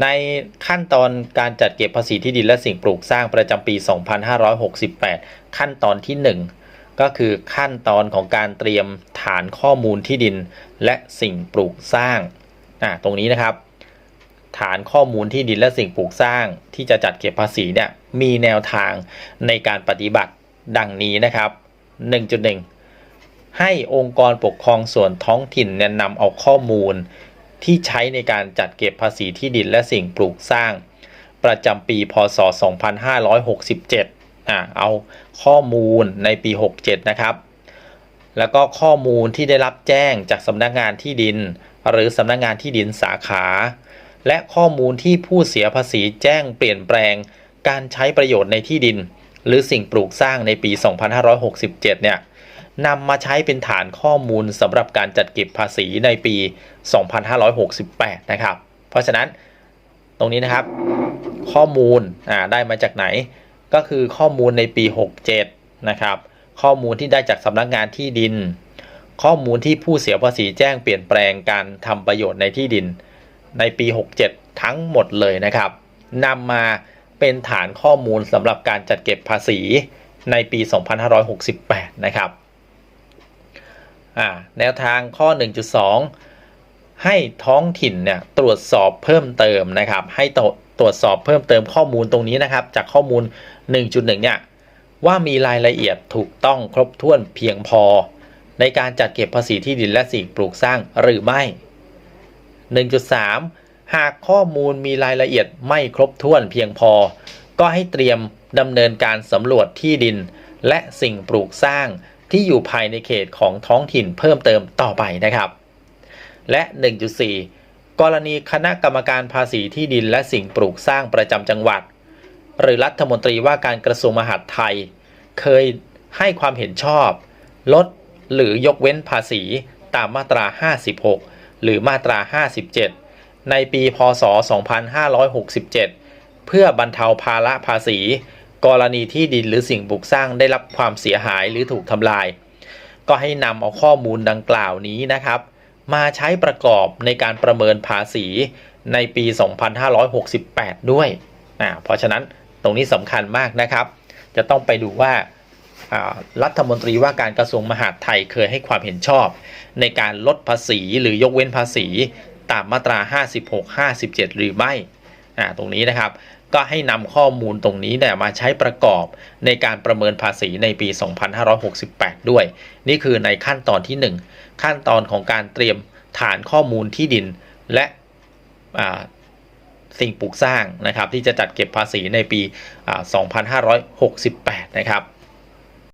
ในขั้นตอนการจัดเก็บภาษีที่ดินและสิ่งปลูกสร้างประจำปี 2568 ขั้นตอนที่ 1 ก็คือขั้นตอนของการเตรียมฐานข้อมูลที่ดินและสิ่งปลูกสร้างอ่าตรงนี้นะครับ ฐานข้อมูลที่ดินและสิ่งปลูกสร้าง ที่จะจัดเก็บภาษีเนี่ยมีแนวทางในการปฏิบัติดังนี้นะครับ 1.1 ให้องค์กรปกครองส่วนท้องถิ่นเนี่ยนำเอาข้อมูล ที่ใช้ในการจัดเก็บภาษีที่ดินและสิ่งปลูกสร้าง ประจำปี พศ 2567อ่าเอาข้อมูลในปี 67 นะครับ แล้วก็ข้อมูลที่ได้รับแจ้งจากสำนักงานที่ดิน หรือสำนักงานที่ดินสาขา และข้อมูลที่ผู้เสียภาษีแจ้งเปลี่ยนแปลงการใช้ประโยชน์ในที่ดิน หรือสิ่งปลูกสร้างในปี 2567 เนี่ย นำมาใช้เป็นฐานข้อมูลสำหรับการจัดเก็บภาษีในปี 2568 นะครับ เพราะฉะนั้นตรงนี้นะครับ ข้อมูลได้มาจากไหน ก็คือข้อมูลในปี 67 นะครับ ข้อมูลที่ได้จากสำนักงานที่ดิน ข้อมูลที่ผู้เสียภาษีแจ้งเปลี่ยนแปลงการทำประโยชน์ในที่ดิน ในปี 67 ทั้งหมดเลยนะครับนำมาเป็นฐานข้อมูลสำหรับการจัดเก็บภาษีในปี 2568 นะครับ แนวทางข้อ 1.2 ให้ท้องถิ่นเนี่ยตรวจสอบเพิ่มเติมนะครับ ให้ตรวตรวจสอบเพิ่มเติมข้อมูลตรงนี้นะครับ จากข้อมูล 1.1 เนี่ยว่ามีรายละเอียดถูกต้องครบถ้วนเพียงพอ ในการจัดเก็บภาษีที่ดินและสิ่งปลูกสร้างหรือไม่ 1.3 หากข้อมูลมีรายละเอียดไม่ครบถ้วนเพียงพอ ก็ให้เตรียมดำเนินการสำรวจที่ดินและสิ่งปลูกสร้าง ที่อยู่ภายในเขตของท้องถิ่นเพิ่มเติมต่อไปนะครับ และ 1.4 กรณีคณะกรรมการภาษีที่ดินและสิ่งปลูกสร้างประจำจังหวัด หรือรัฐมนตรีว่าการกระทรวงมหาดไทย เคยให้ความเห็นชอบ ลดหรือยกเว้นภาษีตามมาตรา 56 หรือมาตรา 57 ในปี พศ 2567 เพื่อบรรเทาภาระภาษี กรณีที่ดินหรือสิ่งปลูกสร้างได้รับความเสียหายหรือถูกทำลาย ก็ให้นำเอาข้อมูลดังกล่าวนี้นะครับ มาใช้ประกอบในการประเมินภาษีในปี 2568 ด้วยอ่าเพราะฉะนั้นตรงนี้สำคัญมากนะครับ จะต้องไปดูว่ารัฐมนตรีว่าการกระทรวงมหาดไทยเคยให้ความเห็นชอบ ในการลดภาษีหรือยกเว้นภาษีตามมาตรา 56 57 หรือไม่ ตรงนี้นะครับ ก็ให้นำข้อมูลตรงนี้เนี่ยมาใช้ประกอบในการประเมินภาษีในปี 2568 ด้วย นี่คือในขั้นตอนที่ 1 ขั้นตอนของการเตรียมฐานข้อมูลที่ดินและสิ่งปลูกสร้างนะครับที่จะจัดเก็บภาษีในปี 2568 นะครับ